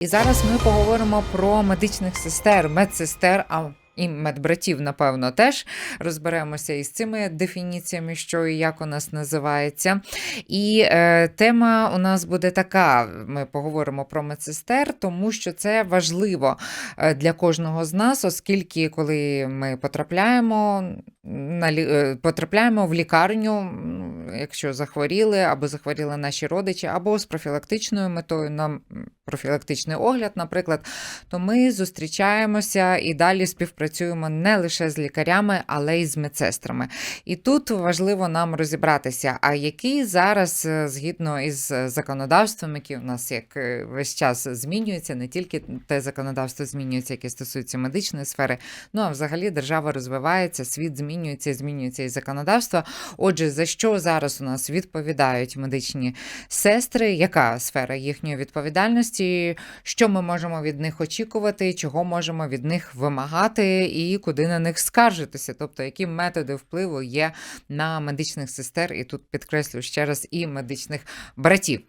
І зараз ми поговоримо про медичних сестер, медсестер. а і медбратів, напевно, теж розберемося із цими дефініціями, що і як у нас називається. І е, тема у нас буде така: ми поговоримо про медсестер, тому що це важливо е, для кожного з нас, оскільки коли ми потрапляємо потрапляємо в лікарню, якщо захворіли або захворіли наші родичі, або з профілактичною метою на профілактичний огляд, наприклад, то ми зустрічаємося і далі співпрацюємо не лише з лікарями, але й з медсестрами. І тут важливо нам розібратися, а який зараз, е, згідно із законодавством, яке у нас як е, весь час змінюється, не тільки те законодавство змінюється, яке стосується медичної сфери, ну а взагалі держава розвивається, світ змінюється, змінюється і законодавство. Отже, за що зараз у нас відповідають медичні сестри? Яка сфера їхньої відповідальності? Що ми можемо від них очікувати? Чого можемо від них вимагати, і куди на них скаржитися? Тобто, які методи впливу є на медичних сестер, і тут підкреслюю ще раз і медичних братів.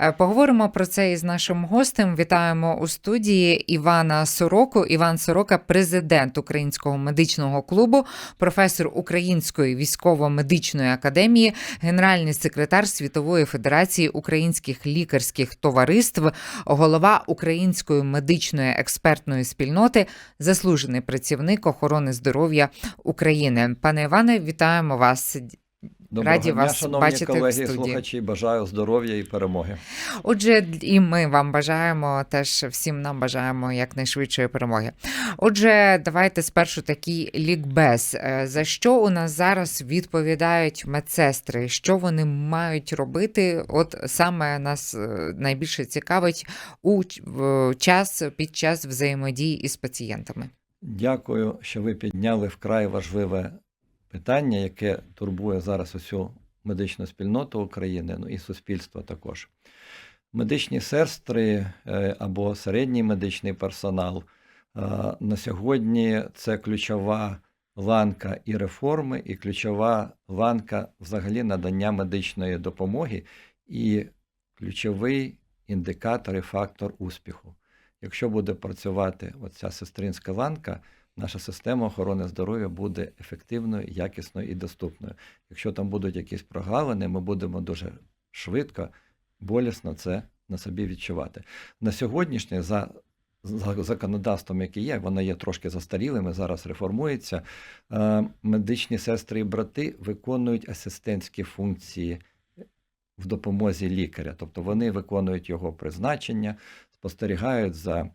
Е, Поговоримо про це із нашим гостем. Вітаємо у студії Івана Сороку. Іван Сорока, президент Українського медичного клубу, професор Української військово-медичної академії, генеральний секретар Світової федерації українських лікарських товариств, голова Української медичної експертної спільноти, заслужений працівник охорони здоров'я України. Пане Іване, вітаємо вас. Доброго Раді дня, вас шановні бачити в колеги, студії. слухачі. Бажаю здоров'я і перемоги. Отже, і ми вам бажаємо теж всім нам бажаємо якнайшвидшої перемоги. Отже, давайте спершу такий лікбез. Е, За що у нас зараз відповідають медсестри? Що вони мають робити? От саме нас е, найбільше цікавить у час під час взаємодії із пацієнтами. Дякую, що ви підняли вкрай важливе питання, яке турбує зараз усю медичну спільноту України, ну і суспільство також. Медичні сестри е, або середній медичний персонал е, на сьогодні це ключова ланка і реформи, і ключова ланка взагалі надання медичної допомоги, і ключовий індикатор і фактор успіху. Якщо буде працювати оця сестринська ланка, наша система охорони здоров'я буде ефективною, якісною і доступною. Якщо там будуть якісь прогалини, ми будемо дуже швидко, болісно це на собі відчувати. На сьогоднішнє за за законодавством, яке є, воно є трошки застарілим, і зараз реформується. е, Медичні сестри і брати виконують асистентські функції в допомозі лікаря, тобто вони виконують його призначення, спостерігають за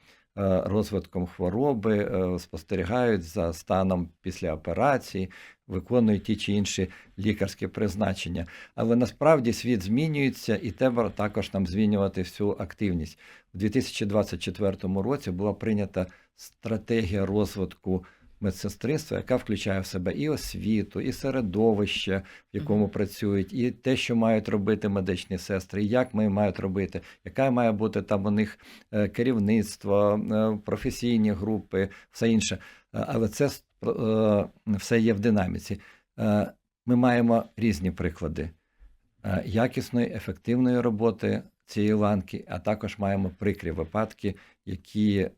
розвитком хвороби, е, спостерігають за станом після операції, виконують ті чи інші лікарські призначення. Але насправді світ змінюється, і треба також нам змінювати всю активність. У 2024 році була прийнята стратегія розвитку медсестринства, яка включає в себе і освіту, і середовище, в якому працюють, і те, що мають робити медичні сестри, і як ми мають робити, яка має бути там у них е, керівництво, е, професійні групи, все інше. Е, Але це все є в динаміці. Ми маємо різні приклади якісної, ефективної роботи цієї ланки, а також маємо прикрі випадки, які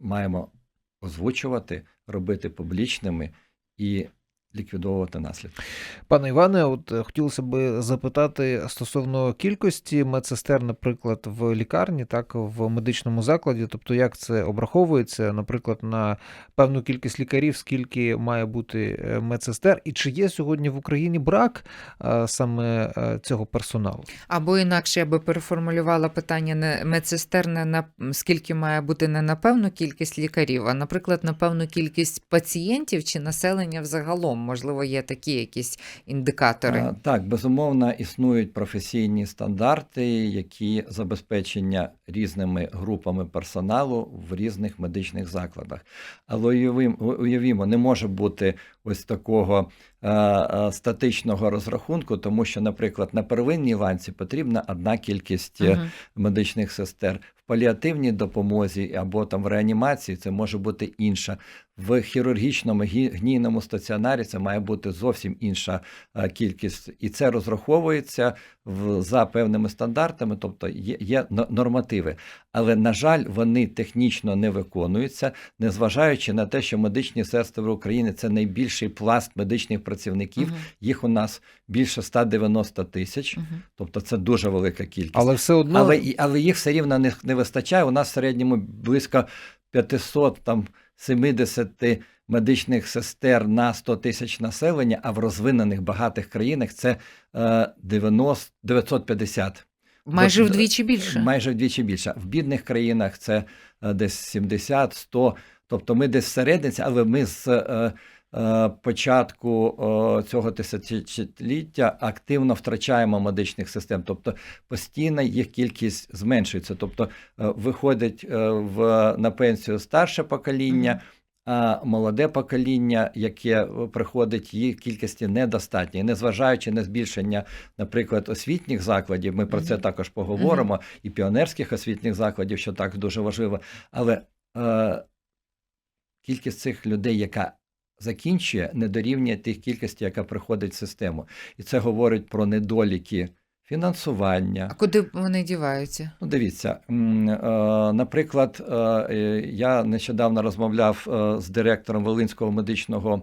маємо озвучувати, робити публічними і ліквідовувати наслідки. Пане Іване, от е, хотілося б запитати стосовно кількості медсестер, наприклад, в лікарні, так в медичному закладі, тобто як це обраховується, наприклад, на певну кількість лікарів, скільки має бути е, медсестер, і чи є сьогодні в Україні брак е, саме цього персоналу? Або інакше я би переформулювала питання не медсестер не на скільки має бути не на певну кількість лікарів, а наприклад, на певну кількість пацієнтів чи населення взагалом. Можливо, є такі якісь індикатори. Так, безумовно, існують професійні стандарти, які забезпечення різними групами персоналу в різних медичних закладах. Але уявімо, не може бути ось такого е, е, статичного розрахунку, тому що, наприклад, на первинній ланці потрібна одна кількість угу. Медичних сестер. В паліативній допомозі або там в реанімації це може бути інша. В хірургічному гі- гнійному стаціонарі це має бути зовсім інша кількість, і це розраховується в, за певними стандартами, тобто є, є нормативи. Але, на жаль, вони технічно не виконуються, незважаючи на те, що медичні сестри в Україні це найбільший пласт медичних працівників. Мгм. Їх у нас більше 190 тисяч, Мгм. тобто це дуже велика кількість. Але все одно Але, і- але їх все рівно не, не вистачає. У нас в середньому близько 500 там 70 медичних сестер на 100 тисяч населення, а в розвинених багатих країнах це е, 90, 950. Майже вдвічі більше. Майже вдвічі більше. В бідних країнах це е, десь 70, 100. Тобто ми десь всередині, але ми з е, е, початку е, цього тисячоліття активно втрачаємо медичних систем. Тобто постійно їх кількість зменшується. Тобто е, виходить е, в, на пенсію старше покоління. А молоде покоління, яке приходить, їх кількості недостатньо. І незважаючи на збільшення, наприклад, освітніх закладів, ми про це також поговоримо, і піонерських освітніх закладів, що так дуже важливо. Але е, кількість цих людей, яка закінчує, не дорівнює тих кількості, яка приходить в систему. І це говорить про недоліки фінансування. А куди вони діваються? Ну, дивіться, е, наприклад, е, я нещодавно розмовляв е, з директором Волинського медичного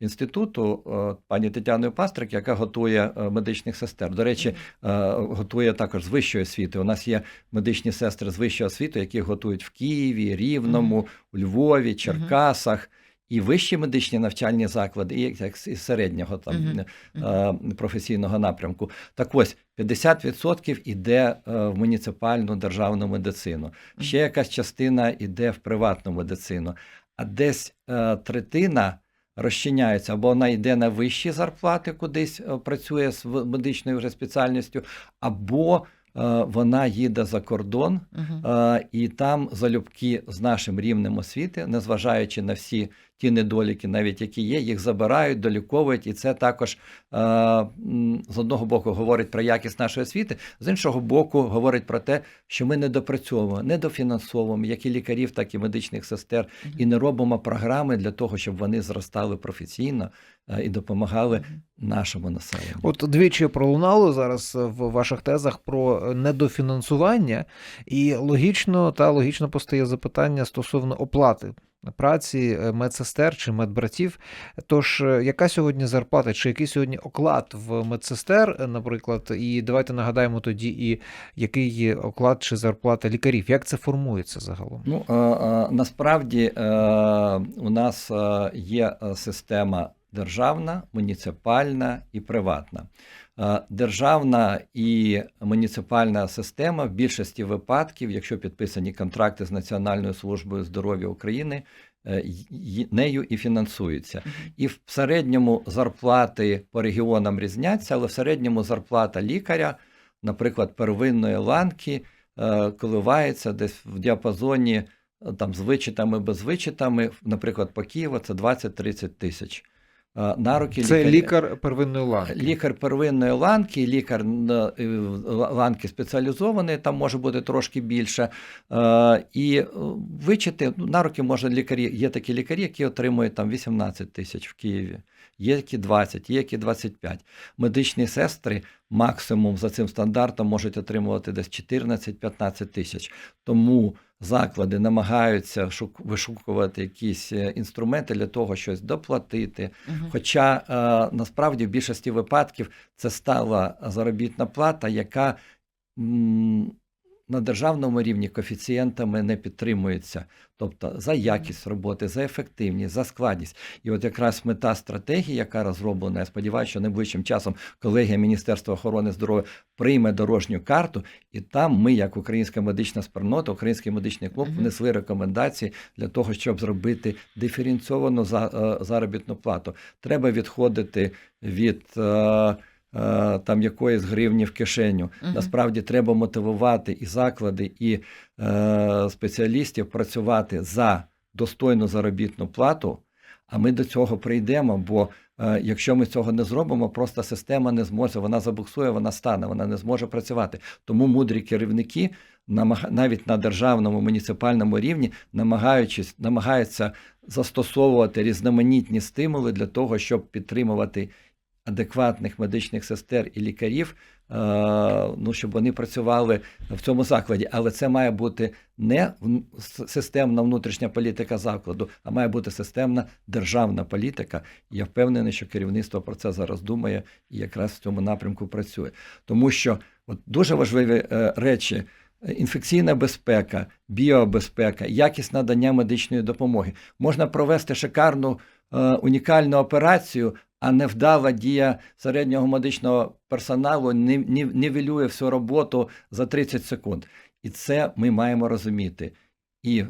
інституту, пані Тетяною Пастрик, яка готує медичних сестер. До речі, готує також з вищої освіти. У нас є медичні сестри з вищої освіти, які готують в Києві, Рівному, у Львові, Черкасах. І вищі медичні навчальні заклади, і як і середнього там е, професійного напрямку. Так ось 50% іде е, в муніципальну державну медицину. Ще якась частина йде в приватну медицину, а десь е, третина розчиняється, або вона йде на вищі зарплати, кудись працює з медичною вже спеціальністю, або е, вона їде за кордон. Е, і там залюбки з нашим рівнем освіти, незважаючи на всі ті недоліки, навіть які є, їх забирають, доліковують, і це також е, з одного боку говорить про якість нашої освіти, з іншого боку, говорить про те, що ми недопрацьовуємо, недофінансовуємо як і лікарів, так і медичних сестер, і не робимо програми для того, щоб вони зростали професійно е, і допомагали нашому населенню. От двічі пролунало зараз в ваших тезах про недофінансування, і логічно та логічно постає запитання стосовно оплати праці е, медсестер чи медбратів. Тож, е, яка сьогодні зарплата, чи який сьогодні оклад в медсестер, е, наприклад, і давайте нагадаємо тоді, і який оклад чи зарплата лікарів, як це формується загалом? Ну, насправді у нас є система державна, муніципальна і приватна. Е, Державна і муніципальна система в більшості випадків, якщо підписані контракти з Національною службою здоров'я України, е, нею і фінансуються. І в середньому зарплати по регіонам різняться, але в середньому зарплата лікаря, наприклад, первинної ланки, е, коливається десь в діапазоні там, з вичитами, без вичитами, наприклад, по Києву це 20-30 тисяч. Е, На руки Це лікаря- лікар первинної ланки. Лікар первинної ланки, лікар е, е, ланки спеціалізований, там може бути трошки більше. І вичити ну, на руки може лікарі. Є такі лікарі, які отримують там 18 тисяч в Києві. Є які 20, є які 25. Медичні сестри максимум за цим стандартом можуть отримувати десь 14-15 тисяч. Тому заклади намагаються шук- вишукувати якісь е, інструменти для того, щось доплатити, Угу. Хоча е, насправді в більшості випадків це стала заробітна плата, яка на державному рівні коефіцієнтами не підтримується. Тобто за якість роботи, за ефективність, за складність. І от якраз мета стратегії, яка розроблена, я сподіваюся, що найближчим часом колегія Міністерства охорони здоров'я прийме дорожню карту, і там ми, як українська медична спільнота, український медичний клуб, внесли рекомендації для того, щоб зробити диференційовану е, заробітну плату. Треба відходити від е, там якоїсь гривні в кишеню. Мгм. Насправді треба мотивувати і заклади, і е, спеціалістів працювати за достойну заробітну плату. А ми до цього прийдемо, бо е, якщо ми цього не зробимо, просто система не зможе, вона забуксує, вона стане, вона не зможе працювати. Тому мудрі керівники навіть на державному муніципальному рівні, намагаючись, намагаються застосовувати різноманітні стимули для того, щоб підтримувати адекватних медичних сестер і лікарів ну, щоб вони працювали в цьому закладі. Але це має бути не системна внутрішня політика закладу, а має бути системна державна політика. Я впевнений, що керівництво про це зараз думає і якраз в цьому напрямку працює. Тому що от дуже важливі е, речі. е, Інфекційна безпека, біобезпека, якість надання медичної допомоги. Можна провести шикарну е, унікальну операцію, а невдала дія середнього медичного персоналу нівелює всю роботу за 30 секунд. І це ми маємо розуміти. І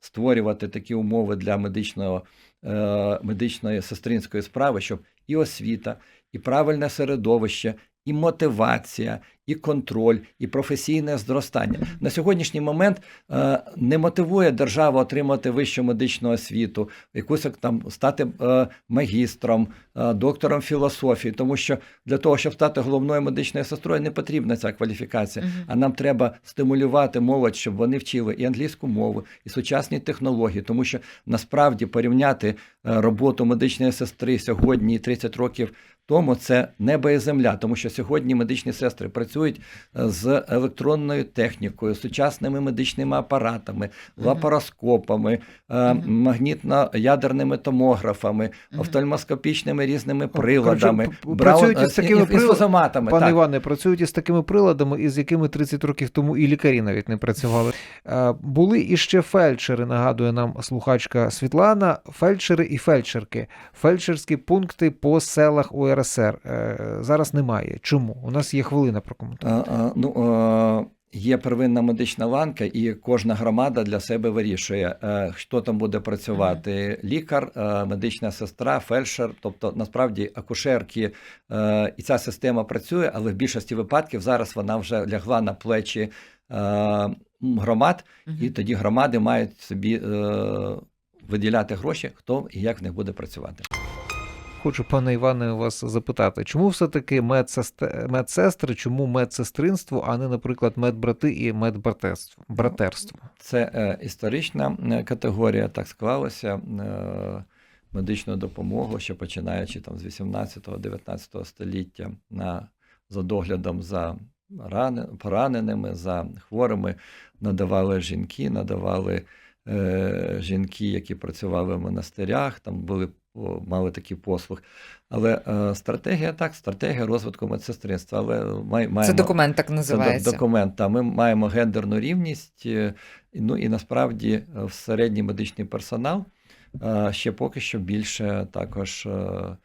створювати такі умови для медичного, е, медичної сестринської справи, щоб і освіта, і правильне середовище, і мотивація, і контроль, і професійне зростання. На сьогоднішній момент е, не мотивує держава отримати вищу медичну освіту, якусь там стати е, магістром, е, доктором філософії, тому що для того, щоб стати головною медичною сестрою, не потрібна ця кваліфікація. А нам треба стимулювати молодь, щоб вони вчили і англійську мову, і сучасні технології, тому що насправді порівняти роботу медичної сестри сьогодні і 30 років тому це небо і земля, тому що сьогодні медичні сестри працюють е, з електронною технікою, сучасними медичними апаратами, лапароскопами, е, магнітно-ядерними томографами, офтальмоскопічними різними приладами, працюють із такими і- і- прилад- інфузоматами, Пане. Іване, працюють із такими приладами, із якими 30 років тому і лікарі навіть не працювали. Е, Були іще фельдшери, нагадує нам слухачка Світлана, фельдшери і фельдшерки. Фельдшерські пункти по селах УРСР. Е, Зараз немає. Чому? У нас є хвилина прокоментувати. А, Ну, є первинна медична ланка, і кожна громада для себе вирішує, е, хто там буде працювати: лікар, е, медична сестра, фельдшер, тобто насправді акушерки. І ця система працює, але в більшості випадків зараз вона вже лягла на плечі громад, і тоді громади мають собі виділяти гроші, хто і як в них буде працювати. Хочу, пане Іване, вас запитати, чому все-таки медсестри, чому медсестринство, а не, наприклад, медбрати і медбратерство? братерство? Це е, історична е, категорія, так склалося. Е, медичну допомогу, що починаючи там з 18-19 століття на, за доглядом за рани, пораненими, за хворими надавали жінки, надавали е, жінки, які працювали в монастирях, там були мали такий послуг. Але е, стратегія так, стратегія розвитку медсестринства. Але май, маємо, Це документ так називається. до- документ. Та ми маємо гендерну рівність. е, Ну і насправді в середній медичний персонал е, ще поки що більше також е,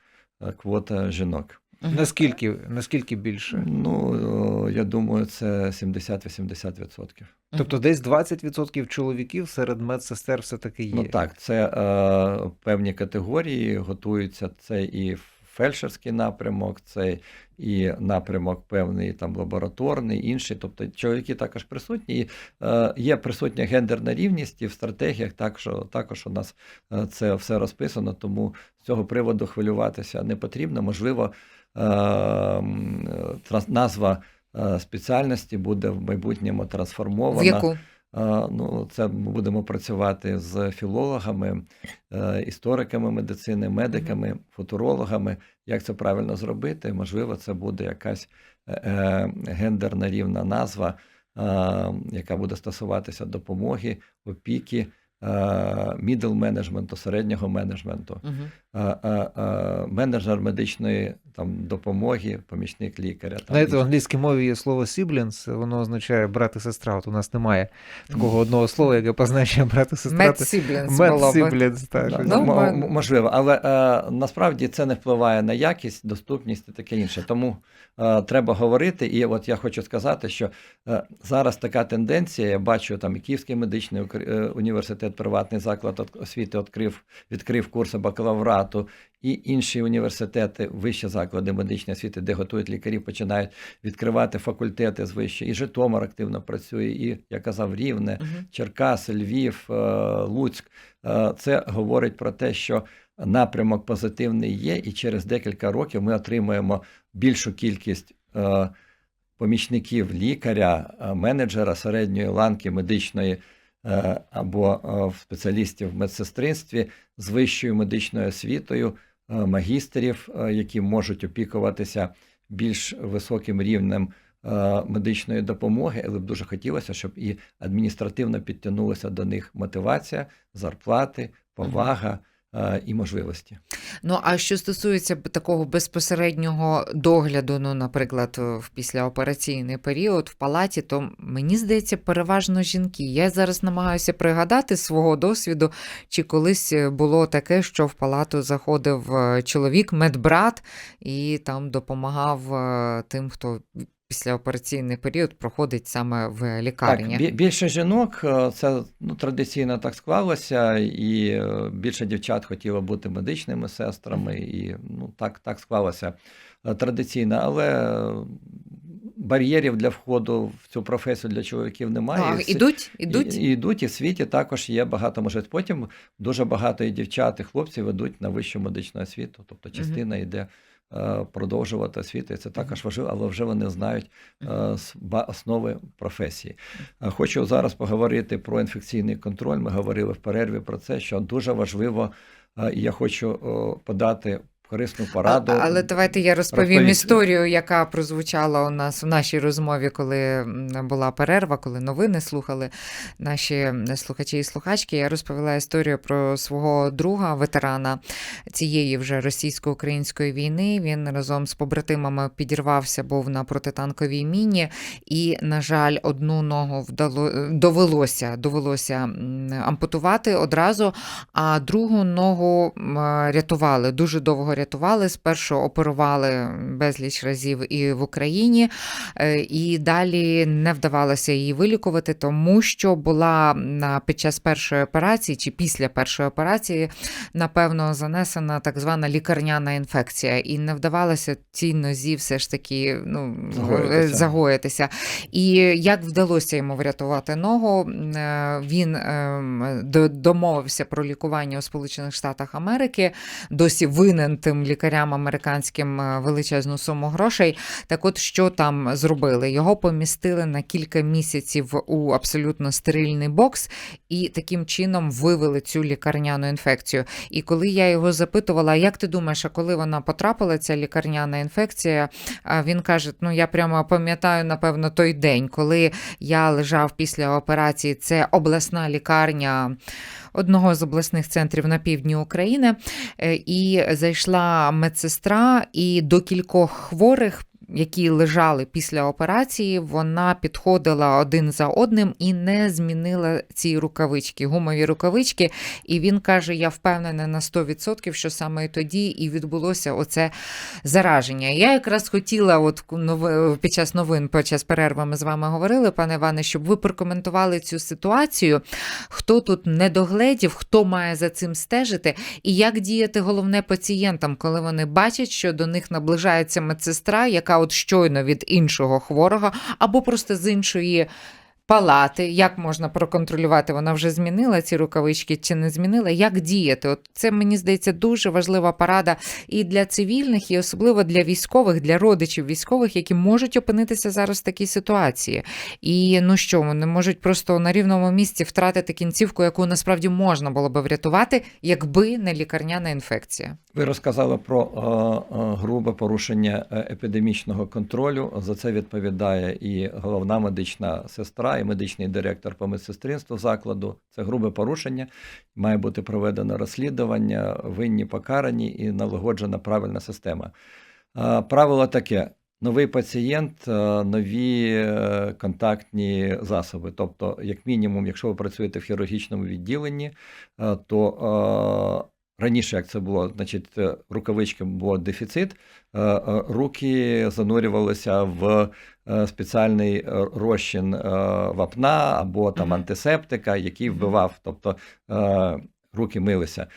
квота жінок. Наскільки, наскільки більше? Ну, е, я думаю, це 70-80%. Тобто десь 20% чоловіків серед медсестер все-таки є. Ну так, це е, певні категорії готуються. Це і фельдшерський напрямок, це і напрямок певний там лабораторний, інший. Тобто чоловіки також присутні. І е, є присутня гендерна рівність, і в стратегіях також, також у нас е, це все розписано, тому з цього приводу хвилюватися не потрібно. Можливо, назва е, спеціальності буде в майбутньому трансформована. В яку? Ну, це ми будемо працювати з філологами, е, істориками медицини, медиками, футурологами. Як це правильно зробити? Можливо, це буде якась е, е, гендерна рівна назва, е, яка буде стосуватися допомоги, опіки, мідл менеджменту, середнього менеджменту, е, е, е, менеджер медичної там, допомоги, помічник лікаря. Там, Знаєте, в англійській мові є слово siblings, воно означає брат і сестра. От у нас немає такого одного слова, яке позначає брат і сестра. Мед Сіблінс siblings, так. Да, ну, м- можливо, але е, насправді це не впливає на якість, доступність і таке інше. Тому е, треба говорити. І от я хочу сказати, що е, зараз така тенденція. Я бачу там і Київський медичний е, університет, приватний заклад освіти відкрив, відкрив курси бакалаврату, і інші університети, вищі заклади медичної освіти, де готують лікарів, починають відкривати факультети з вище. І Житомир активно працює, і я казав, Рівне. Мгм. Черкаси, Львів, е, Луцьк. Е, Це говорить про те, що напрямок позитивний є, і через декілька років ми отримаємо більшу кількість е, помічників лікаря, менеджера середньої ланки медичної або в спеціалістів в медсестринстві з вищою медичною освітою, е, магістрів, е, які можуть опікуватися більш високим рівнем е, медичної допомоги, але б дуже хотілося, щоб і адміністративно підтягнулася до них мотивація, зарплати, повага е, і можливості. Ну а що стосується такого безпосереднього догляду, ну, наприклад, в післяопераційний період в палаті, то мені здається, переважно жінки. Я зараз намагаюся пригадати свого досвіду, чи колись було таке, що в палату заходив е, чоловік, медбрат, і там допомагав е, тим, хто післяопераційний період проходить саме в лікарні. Так, більше жінок, е, це ну, традиційно так склалося, і е, більше дівчат хотіло бути медичними сестрами, і ну, так, так склалося е, традиційно, але бар'єрів для входу в цю професію для чоловіків немає. А, І ідуть, ідуть. І, і йдуть, і в світі також є багато можливостей. Потім дуже багато і дівчат, і хлопців ведуть на вищу медичну освіту, тобто частина йде е, продовжувати освіту, і це також важливо, але вже вони знають е, основи професії. Е, Хочу зараз поговорити про інфекційний контроль. Ми говорили в перерві про це, що дуже важливо, е, і я хочу подати корисну пораду. А- Але давайте я розповім Розповідь. історію, яка прозвучала у нас в нашій розмові, коли була перерва, коли новини слухали наші слухачі і слухачки. Я розповіла історію про свого друга, ветерана цієї вже російсько-української війни. Він разом з побратимами підірвався, був на протитанковій міні, і, на жаль, одну ногу вдало довелося, довелося ампутувати одразу, а другу ногу рятували. Дуже довго рятували. Спершу оперували безліч разів і в Україні, е, і далі не вдавалося її вилікувати, тому що була під час першої операції чи після першої операції, напевно, занесена так звана лікарняна інфекція, і не вдавалося цій нозі все ж таки ну, Загоїтися. загоїтися. І як вдалося йому врятувати ногу, е, він ем, домовився про лікування у Сполучених Штатах Америки, досі винен тим лікарям американським е, величезну суму грошей. Так от, що там зробили? Його помістили на кілька місяців у абсолютно стерильний бокс і таким чином вивели цю лікарняну інфекцію. І коли я його запитувала, як ти думаєш, а коли вона потрапила, ця лікарняна інфекція, він каже: ну я прямо пам'ятаю, напевно, той день, коли я лежав після операції. Це обласна лікарня одного з обласних центрів на півдні України. Е, І зайшла медсестра, і до кількох хворих. Які лежали після операції, вона підходила один за одним і не змінила ці рукавички, гумові рукавички. І він каже: Я впевнена на 100%, що саме тоді і відбулося оце зараження. Я якраз хотіла, от під час новин, під час перерви ми з вами говорили, пане Іване, щоб ви прокоментували цю ситуацію. Хто тут не догледів, хто має за цим стежити, і як діяти головне пацієнтам, коли вони бачать, що до них наближається медсестра, яка от щойно від іншого хворого, або просто з іншої. Палати, як можна проконтролювати, вона вже змінила ці рукавички чи не змінила, як діяти? От це мені здається дуже важлива порада і для цивільних, і особливо для військових, для родичів військових, які можуть опинитися зараз в такій ситуації. І ну що, вони можуть просто на рівному місці втратити кінцівку, яку насправді можна було би врятувати, якби не лікарняна інфекція. Ви розказали про е, е, грубе порушення е, епідемічного контролю. За це відповідає і головна медична сестра, і медичний директор по медсестринству закладу. Це грубе порушення. Має бути проведено розслідування, винні покарані і налагоджена правильна система. Правило таке: новий пацієнт, нові е, контактні засоби. Тобто, як мінімум, якщо ви працюєте в хірургічному відділенні, е, то е, Раніше, як це було, значить, е, рукавички було дефіцит, е, е, руки занурювалися в спеціальний розчин вапна або там антисептика, який вбивав, тобто руки милися.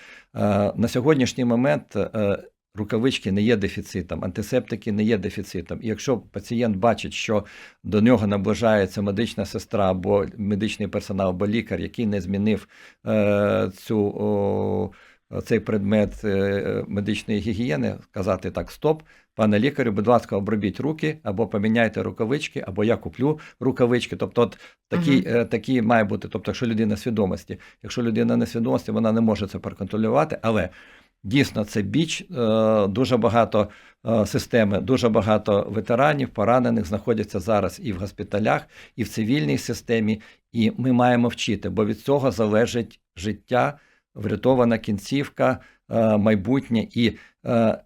На сьогоднішній момент рукавички не є дефіцитом, антисептики не є дефіцитом. І якщо пацієнт бачить, що до нього наближається медична сестра або медичний персонал, або лікар, який не змінив цю. Цей предмет е, медичної гігієни, сказати так: стоп, пане лікарю, будь ласка, обробіть руки, або поміняйте рукавички, або я куплю рукавички. Тобто, от такі, е, такі має бути, тобто, якщо людина свідомості, якщо людина не свідомості, вона не може це проконтролювати, але Дійсно, це біч, е, дуже багато системи, дуже багато ветеранів, поранених знаходяться зараз і в госпіталях, і в цивільній системі. І ми маємо вчити, бо від цього залежить життя, врятована кінцівка, е, майбутнє. І е,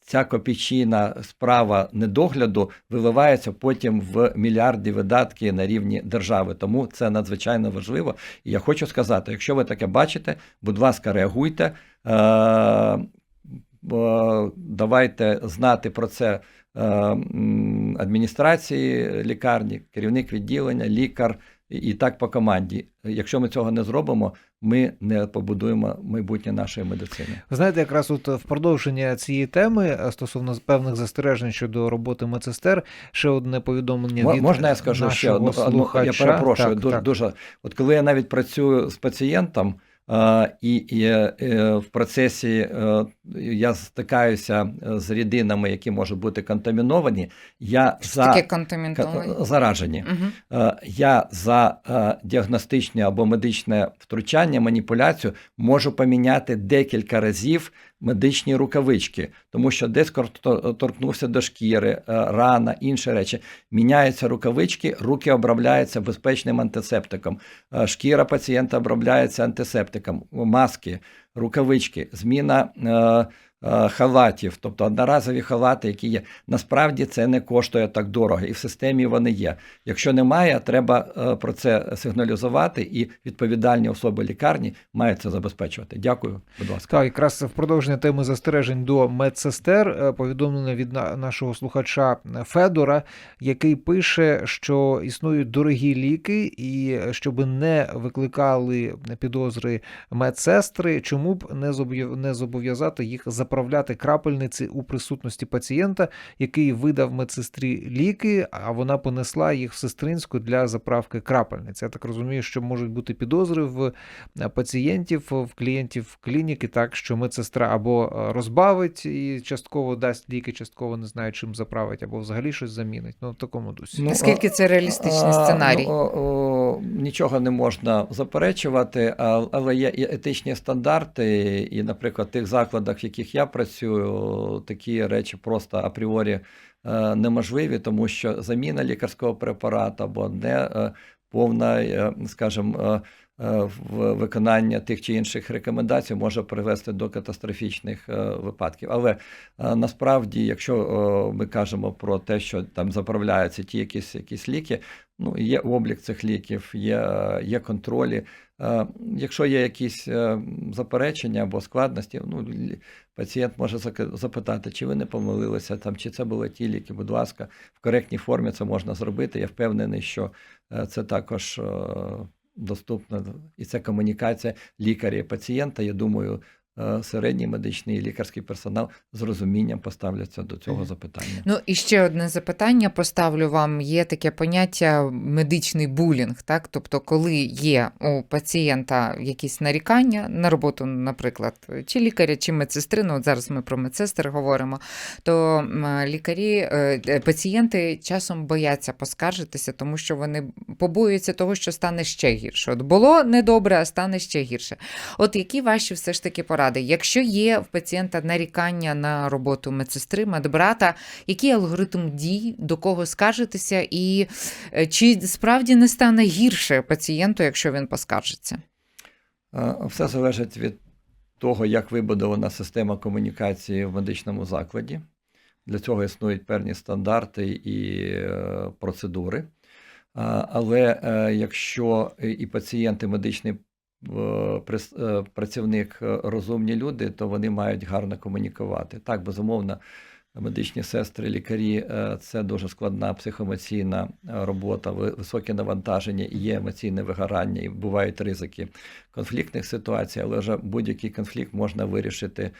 ця копійчина справа недогляду виливається потім в мільярди видатки на рівні держави. Тому це надзвичайно важливо. І я хочу сказати: якщо ви таке бачите, будь ласка, реагуйте. Е, давайте знати про це адміністрації лікарні, керівник відділення, лікар і- так по команді. Якщо ми цього не зробимо, ми не побудуємо майбутнє нашої медицини. Ви знаєте, якраз от в продовження цієї теми е, стосовно певних застережень щодо роботи медсестер, ще одне повідомлення від Можна я скажу ще одну, одну я перепрошую, Так, дуже, так. дуже. От коли я навіть працюю з пацієнтом, і, і е, в процесі е, я стикаюся е, з рідинами, які можуть бути контаміновані, я Що за заражені. Угу. Е, Я за е, діагностичне або медичне втручання, маніпуляцію можу поміняти декілька разів медичні рукавички, тому що десь торкнувся до шкіри, е, рана, інші речі. Міняються рукавички, руки обробляються безпечним антисептиком. Е, Шкіра пацієнта обробляється антисептиком, маски, рукавички, зміна. Е, Халатів, тобто одноразові халати, які є. Насправді це не коштує так дорого, і в системі вони є. Якщо немає, треба е, про це сигналізувати, і відповідальні особи лікарні мають це забезпечувати. Дякую, будь ласка. Так, якраз в продовження теми застережень до медсестер е, повідомлення від нашого слухача Федора, який пише, що існують дорогі ліки, і щоб не викликали підозри медсестри, чому б не зобов'язати їх заправляти крапельниці у присутності пацієнта, який видав медсестрі ліки, а вона понесла їх в сестринську для заправки крапельниць. Я так розумію, що можуть бути підозри в е, пацієнтів, в клієнтів клініки, так що медсестра або е, розбавить і частково дасть ліки, частково не знає, чим заправить, або взагалі щось замінить. Ну, в такому дусі. Ну, Наскільки це реалістичний А, сценарій? Ну, о, о, нічого не можна заперечувати, але є етичні стандарти, і, наприклад, в тих закладах, в яких я працюю, такі речі просто апріорі е, неможливі, тому що заміна лікарського препарату або не е, повна, е, скажімо, виконання тих чи інших рекомендацій може привести до катастрофічних випадків. Але насправді, якщо ми кажемо про те, що там заправляються ті якісь, якісь ліки, ну, є облік цих ліків, є, є контролі. Е, Якщо є якісь е, заперечення або складності, ну, пацієнт може запитати, чи ви не помилилися, там, чи це були ті ліки, будь ласка, в коректній формі це можна зробити. Я впевнений, що е, це також доступно, і це комунікація лікаря і пацієнта. Я думаю, середній медичний і лікарський персонал з розумінням поставляться до цього запитання. Ну і ще одне запитання поставлю вам. Є таке поняття медичний булінг, так? Тобто, коли є у пацієнта якісь нарікання на роботу, наприклад, чи лікаря, чи медсестри, ну от зараз ми про медсестер говоримо, то лікарі, е, е, пацієнти часом бояться поскаржитися, тому що вони побоюються того, що стане ще гірше. От було недобре, а стане ще гірше. От які ваші все ж таки поради? Якщо є в пацієнта нарікання на роботу медсестри, медбрата, який алгоритм дій, до кого скаржитися, і е, чи справді не стане гірше пацієнту, якщо він поскаржиться? Е, Все залежить від того, як вибудована система комунікації в медичному закладі. Для цього існують певні стандарти і е, процедури. Але якщо і пацієнт, і медичний працівник е, розумні люди, то вони мають гарно комунікувати. Так, безумовно, медичні сестри, лікарі е, це дуже складна психоемоційна е, робота, ви- високе навантаження, і є емоційне вигорання, і бувають ризики конфліктних ситуацій, але вже будь-який конфлікт можна вирішити е,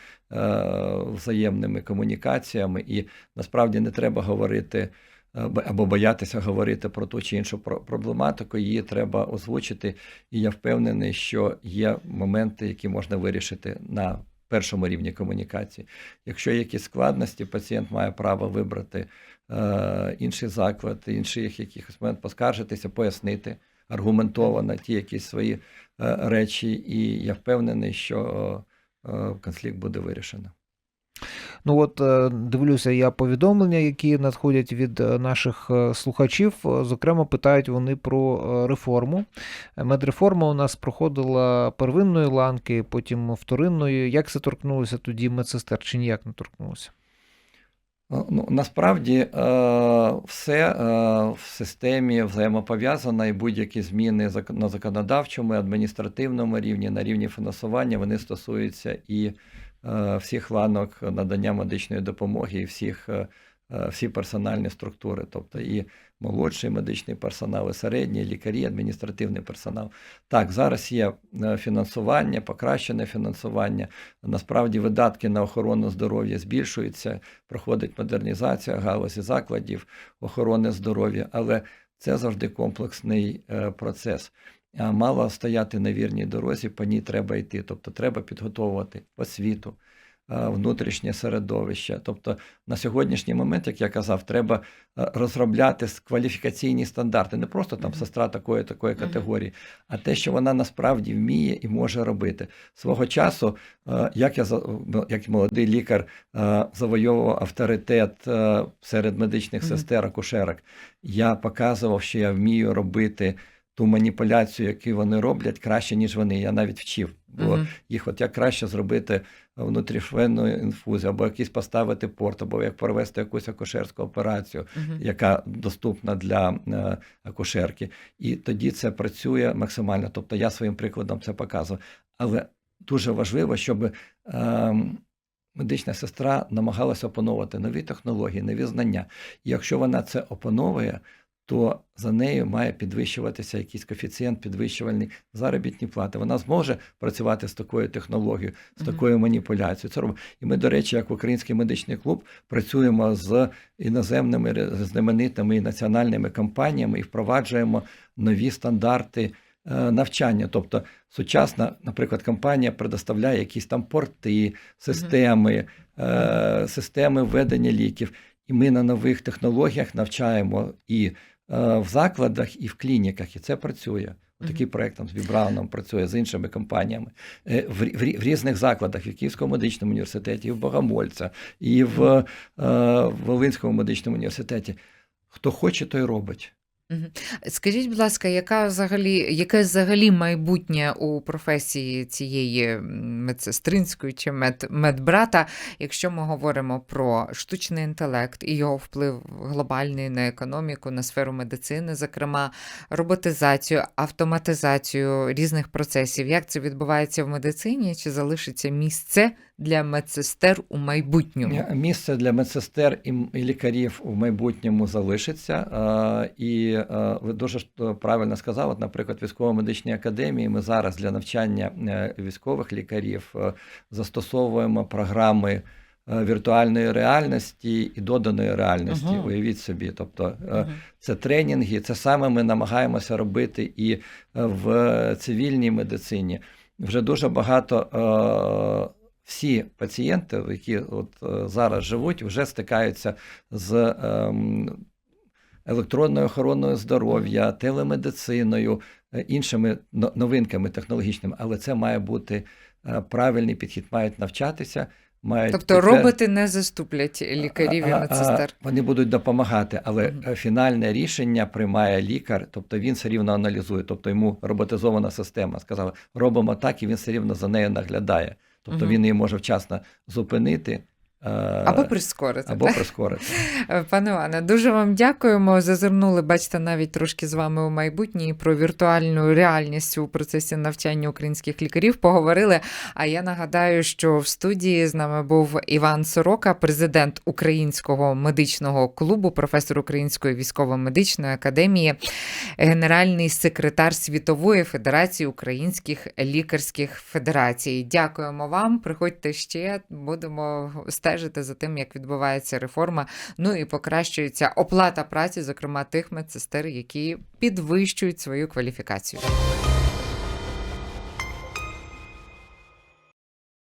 взаємними комунікаціями, і насправді не треба говорити е, або боятися говорити про ту чи іншу проблематику, її треба озвучити. І я впевнений, що є моменти, які можна вирішити на першому рівні комунікації. Якщо є якісь складності, пацієнт має право вибрати е, інший заклад, інший якихось момент поскаржитися, пояснити аргументовано ті якісь свої е, речі. І я впевнений, що е, конфлікт буде вирішено. Ну от е, дивлюся я повідомлення, які надходять від е, наших е, слухачів. Е, Зокрема, питають вони про реформу. Медреформа у нас проходила первинної ланки, потім вторинної. Як це торкнулося тоді медсестер, чи ніяк не торкнулося? Ну, насправді все в системі взаємопов'язано, і будь-які зміни на законодавчому, адміністративному рівні, на рівні фінансування, вони стосуються і всіх ланок надання медичної допомоги, і всіх, е, е, всі персональні структури, тобто і молодший медичний персонал, і середній, лікарі, адміністративний персонал. Так, зараз є е, фінансування, покращене фінансування. Насправді видатки на охорону здоров'я збільшуються, проходить модернізація галузі закладів охорони здоров'я, але це завжди комплексний е, процес. А мало стояти на вірній дорозі, по ній треба йти. Тобто треба підготовувати освіту, внутрішнє середовище. Тобто на сьогоднішній момент, як я казав, треба розробляти кваліфікаційні стандарти, не просто там сестра такої такої категорії, а те, що вона насправді вміє і може робити. Свого часу, як я ну, як молодий лікар завойовував авторитет серед медичних сестер, акушерок, я показував, що я вмію робити ту маніпуляцію, яку вони роблять, краще, ніж вони. Я навіть вчив. Бо Мгм. їх от як краще зробити внутрішвенну інфузію, або якийсь поставити порт, або як провести якусь акушерську операцію, Мгм. яка доступна для е, акушерки. І тоді це працює максимально. Тобто я своїм прикладом це показував. Але дуже важливо, щоб ем, медична сестра намагалася опановувати нові технології, нові знання. І якщо вона це опановує, то за нею має підвищуватися якийсь коефіцієнт підвищувальний заробітні плати. Вона зможе працювати з такою технологією, з такою маніпуляцією. Це робимо. І ми, до речі, як Український медичний клуб, працюємо з іноземними знаменитими і національними компаніями і впроваджуємо нові стандарти е, навчання. Тобто сучасна, наприклад, компанія предоставляє якісь там порти, системи, е, системи введення ліків. І ми на нових технологіях навчаємо і в закладах, і в клініках, і це працює. Такий проект там з Вібрауном працює з іншими компаніями Е, в, в, в різних закладах, і в Київському медичному університеті, і в Богомольця, і в, е, в Волинському медичному університеті. Хто хоче, той робить. Скажіть, будь ласка, яка взагалі, яке взагалі майбутнє у професії цієї медсестринської чи мед, медбрата, якщо ми говоримо про штучний інтелект і його вплив глобальний на економіку, на сферу медицини, зокрема роботизацію, автоматизацію різних процесів? Як це відбувається в медицині? Чи залишиться місце для медсестер у майбутньому? Місце для медсестер і, лікарів в майбутньому залишиться. І е, ви дуже е, правильно сказали, от, наприклад, військово-медичній академії ми зараз для навчання е, військових лікарів застосовуємо програми віртуальної реальності і доданої реальності. Ага. Уявіть собі. Тобто е, Мгм. це тренінги, це саме ми намагаємося робити і в цивільній медицині. Вже дуже багато. Всі пацієнти, які от зараз живуть, вже стикаються з ем, електронною охороною здоров'я, телемедициною, е, іншими новинками технологічними, але це має бути е, правильний підхід. Мають навчатися, мають Тобто підтвер- роботи не заступлять лікарів і медсестер. Вони будуть допомагати, але Мгм. е, фінальне рішення приймає лікар, тобто він все рівно аналізує, тобто йому роботизована система сказала, робимо так, і він все рівно за нею наглядає. Тобто Мгм. він її може вчасно зупинити Або прискорити. або прискорити. Е, Пане Іване, дуже вам дякуємо. Зазирнули, бачите, навіть трошки з вами у майбутнє про віртуальну реальність у процесі навчання українських лікарів поговорили. А я нагадаю, що в студії з нами був Іван Сорока, президент Українського медичного клубу, професор Української військово-медичної академії, генеральний секретар Світової федерації українських лікарських федерацій. Дякуємо вам. Приходьте ще, будемо стежити за тим, як відбувається реформа. Ну і покращується оплата праці, зокрема тих медсестер, які підвищують свою кваліфікацію.